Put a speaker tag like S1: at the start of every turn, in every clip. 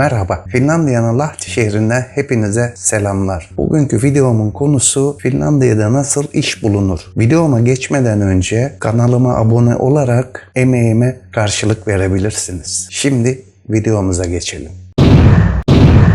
S1: Merhaba, Finlandiya'nın Lahti şehrinden hepinize selamlar. Bugünkü videomun konusu Finlandiya'da nasıl iş bulunur? Videoma geçmeden önce kanalıma abone olarak emeğime karşılık verebilirsiniz. Şimdi videomuza geçelim.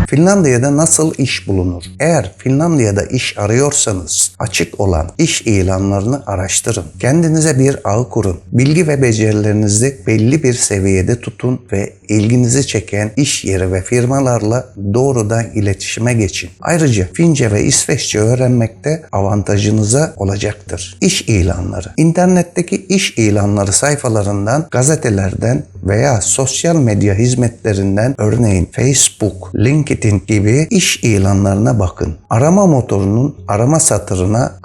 S1: Finlandiya'da nasıl iş bulunur? Eğer Finlandiya'da iş arıyorsanız açık olan iş ilanlarını araştırın. Kendinize bir ağ kurun. Bilgi ve becerilerinizi belli bir seviyede tutun ve ilginizi çeken iş yeri ve firmalarla doğrudan iletişime geçin. Ayrıca Fince ve İsveççe öğrenmekte avantajınıza olacaktır. İş ilanları. İnternetteki iş ilanları sayfalarından, gazetelerden veya sosyal medya hizmetlerinden örneğin Facebook, LinkedIn gibi iş ilanlarına bakın. Arama motorunun arama satırına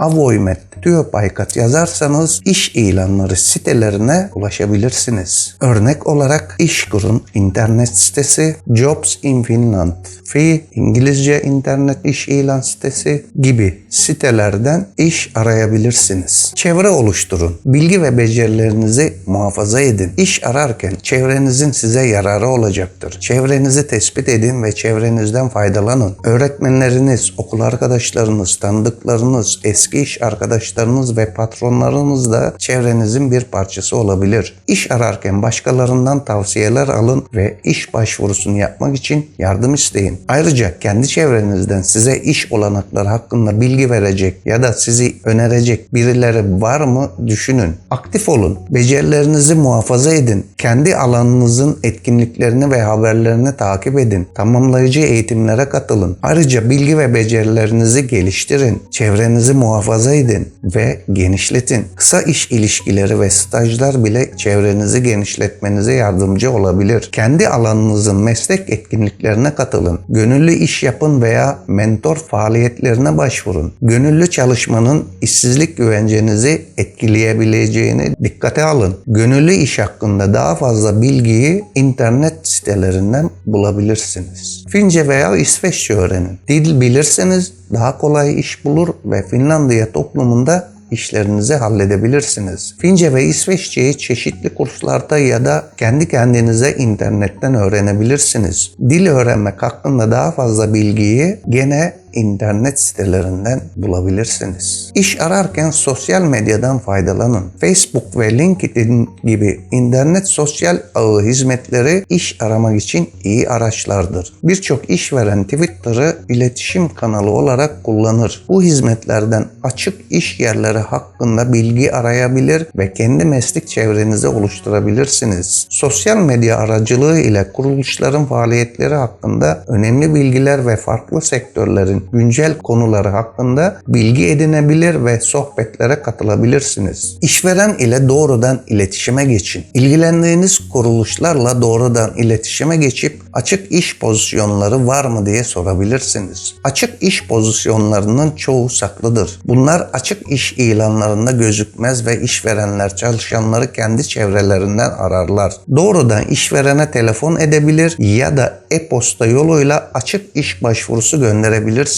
S1: Avoimet Työpaikat yazarsanız iş ilanları sitelerine ulaşabilirsiniz. Örnek olarak İşkur'un internet sitesi Jobs in Finland, Fi İngilizce internet iş ilan sitesi gibi sitelerden iş arayabilirsiniz. Çevre oluşturun. Bilgi ve becerilerinizi muhafaza edin. İş ararken çevrenizin size yararı olacaktır. Çevrenizi tespit edin ve çevrenizden faydalanın. Öğretmenleriniz, okul arkadaşlarınız, tanıdıklarınız, eski iş arkadaşlarınız ve patronlarınız da çevrenizin bir parçası olabilir. İş ararken başkalarından tavsiyeler alın ve iş başvurusunu yapmak için yardım isteyin. Ayrıca kendi çevrenizden size iş olanakları hakkında bilgi verecek ya da sizi önerecek birileri var mı düşünün. Aktif olun. Becerilerinizi muhafaza edin. Kendi alanınızın etkinliklerini ve haberlerini takip edin. Tamamlayıcı eğitimlere katılın. Ayrıca bilgi ve becerilerinizi geliştirin. Çevrenizi muhafaza edin ve genişletin. Kısa iş ilişkileri ve stajlar bile çevrenizi genişletmenize yardımcı olabilir. Kendi alanınızın meslek etkinliklerine katılın. Gönüllü iş yapın veya mentor faaliyetlerine başvurun. Gönüllü çalışmanın işsizlik güvencenizi etkileyebileceğini dikkate alın. Gönüllü iş hakkında daha fazla bilgiyi internet sitelerinden bulabilirsiniz. Fince veya İsveççe öğrenin. Dil bilirseniz daha kolay iş bulur ve Finlandiya toplumunda işlerinizi halledebilirsiniz. Fince ve İsveççeyi çeşitli kurslarda ya da kendi kendinize internetten öğrenebilirsiniz. Dil öğrenmek hakkında daha fazla bilgiyi gene internet sitelerinden bulabilirsiniz. İş ararken sosyal medyadan faydalanın. Facebook ve LinkedIn gibi internet sosyal ağı hizmetleri iş aramak için iyi araçlardır. Birçok işveren Twitter'ı iletişim kanalı olarak kullanır. Bu hizmetlerden açık iş yerleri hakkında bilgi arayabilir ve kendi meslek çevrenizi oluşturabilirsiniz. Sosyal medya aracılığı ile kuruluşların faaliyetleri hakkında önemli bilgiler ve farklı sektörlerin güncel konuları hakkında bilgi edinebilir ve sohbetlere katılabilirsiniz. İşveren ile doğrudan iletişime geçin. İlgilendiğiniz kuruluşlarla doğrudan iletişime geçip açık iş pozisyonları var mı diye sorabilirsiniz. Açık iş pozisyonlarının çoğu saklıdır. Bunlar açık iş ilanlarında gözükmez ve işverenler çalışanları kendi çevrelerinden ararlar. Doğrudan işverene telefon edebilir ya da e-posta yoluyla açık iş başvurusu gönderebilirsiniz.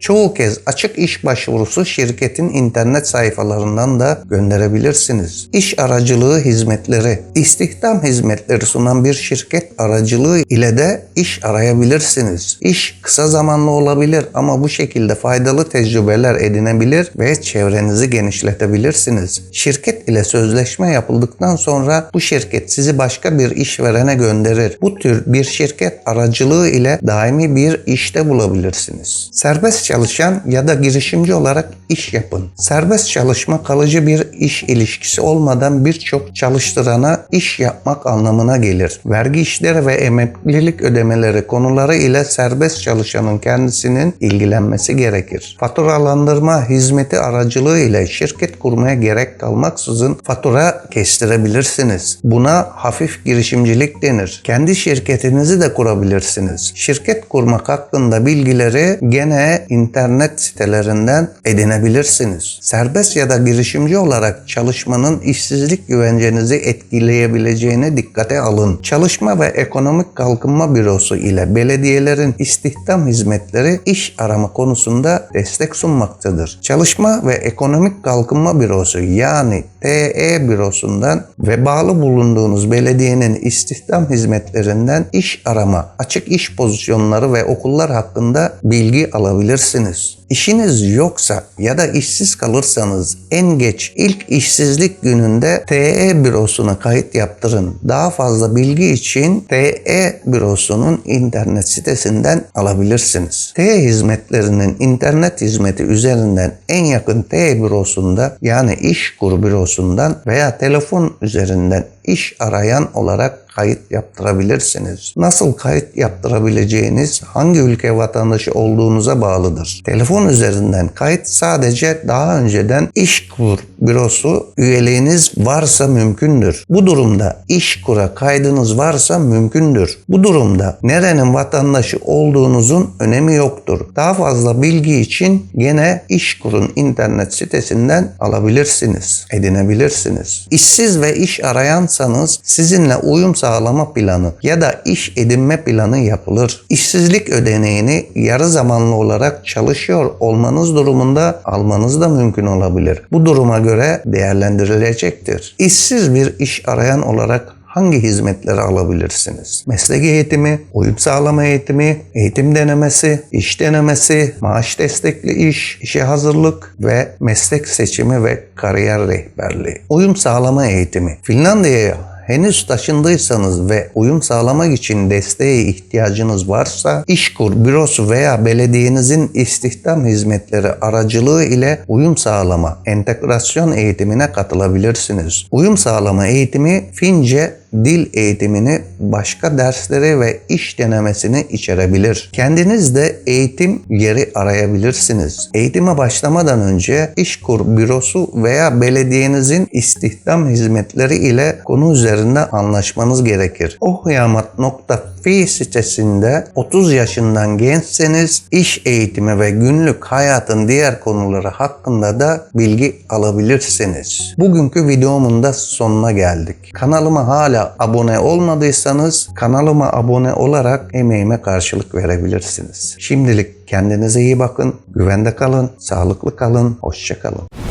S1: Çoğu kez açık iş başvurusu şirketin internet sayfalarından da gönderebilirsiniz. İş aracılığı hizmetleri, istihdam hizmetleri sunan bir şirket aracılığı ile de iş arayabilirsiniz. İş kısa zamanlı olabilir ama bu şekilde faydalı tecrübeler edinebilir ve çevrenizi genişletebilirsiniz. Şirket ile sözleşme yapıldıktan sonra bu şirket sizi başka bir işverene gönderir. Bu tür bir şirket aracılığı ile daimi bir işte bulabilirsiniz. Serbest çalışan ya da girişimci olarak iş yapın. Serbest çalışma kalıcı bir iş ilişkisi olmadan birçok çalıştırana iş yapmak anlamına gelir. Vergi işleri ve emeklilik ödemeleri konuları ile serbest çalışanın kendisinin ilgilenmesi gerekir. Faturalandırma hizmeti aracılığı ile şirket kurmaya gerek kalmaksızın fatura kestirebilirsiniz. Buna hafif girişimcilik denir. Kendi şirketinizi de kurabilirsiniz. Şirket kurmak hakkında bilgileri gene gene internet sitelerinden edinebilirsiniz. Serbest ya da girişimci olarak çalışmanın işsizlik güvencenizi etkileyebileceğine dikkate alın. Çalışma ve Ekonomik Kalkınma Bürosu ile belediyelerin istihdam hizmetleri iş arama konusunda destek sunmaktadır. Çalışma ve Ekonomik Kalkınma Bürosu yani TE bürosundan ve bağlı bulunduğunuz belediyenin istihdam hizmetlerinden iş arama, açık iş pozisyonları ve okullar hakkında bilgi alabilirsiniz alabilirsiniz. İşiniz yoksa ya da işsiz kalırsanız en geç ilk işsizlik gününde TE bürosuna kayıt yaptırın. Daha fazla bilgi için TE bürosunun internet sitesinden alabilirsiniz. TE hizmetlerinin internet hizmeti üzerinden en yakın TE bürosunda yani iş kur bürosundan veya telefon üzerinden iş arayan olarak kayıt yaptırabilirsiniz. Nasıl kayıt yaptırabileceğiniz hangi ülke vatandaşı olduğunuza bağlıdır. Telefon üzerinden kayıt sadece daha önceden İşkur bürosu üyeliğiniz varsa mümkündür. Bu durumda İşkur'a kaydınız varsa mümkündür. Bu durumda nerenin vatandaşı olduğunuzun önemi yoktur. Daha fazla bilgi için gene İşkur'un internet sitesinden alabilirsiniz, edinebilirsiniz. İşsiz ve iş arayansanız sizinle uyum sağlama planı ya da iş edinme planı yapılır. İşsizlik ödeneğini yarı zamanlı olarak çalışıyor olmanız durumunda almanız da mümkün olabilir. Bu duruma göre değerlendirilecektir. İşsiz bir iş arayan olarak hangi hizmetleri alabilirsiniz? Meslek eğitimi, uyum sağlama eğitimi, eğitim denemesi, iş denemesi, maaş destekli iş, işe hazırlık ve meslek seçimi ve kariyer rehberliği. Uyum sağlama eğitimi. Finlandiya'ya henüz taşındıysanız ve uyum sağlamak için desteğe ihtiyacınız varsa İşkur bürosu veya belediyenizin istihdam hizmetleri aracılığı ile uyum sağlama, entegrasyon eğitimine katılabilirsiniz. Uyum sağlama eğitimi Fince dil eğitimini, başka dersleri ve iş denemesini içerebilir. Kendiniz de eğitim yeri arayabilirsiniz. Eğitime başlamadan önce İşkur bürosu veya belediyenizin istihdam hizmetleri ile konu üzerinde anlaşmanız gerekir. ohyamat.fi sitesinde 30 yaşından gençseniz iş eğitimi ve günlük hayatın diğer konuları hakkında da bilgi alabilirsiniz. Bugünkü videomun da sonuna geldik. Kanalıma hala abone olmadıysanız kanalıma abone olarak emeğime karşılık verebilirsiniz. Şimdilik kendinize iyi bakın, güvende kalın, sağlıklı kalın, hoşça kalın.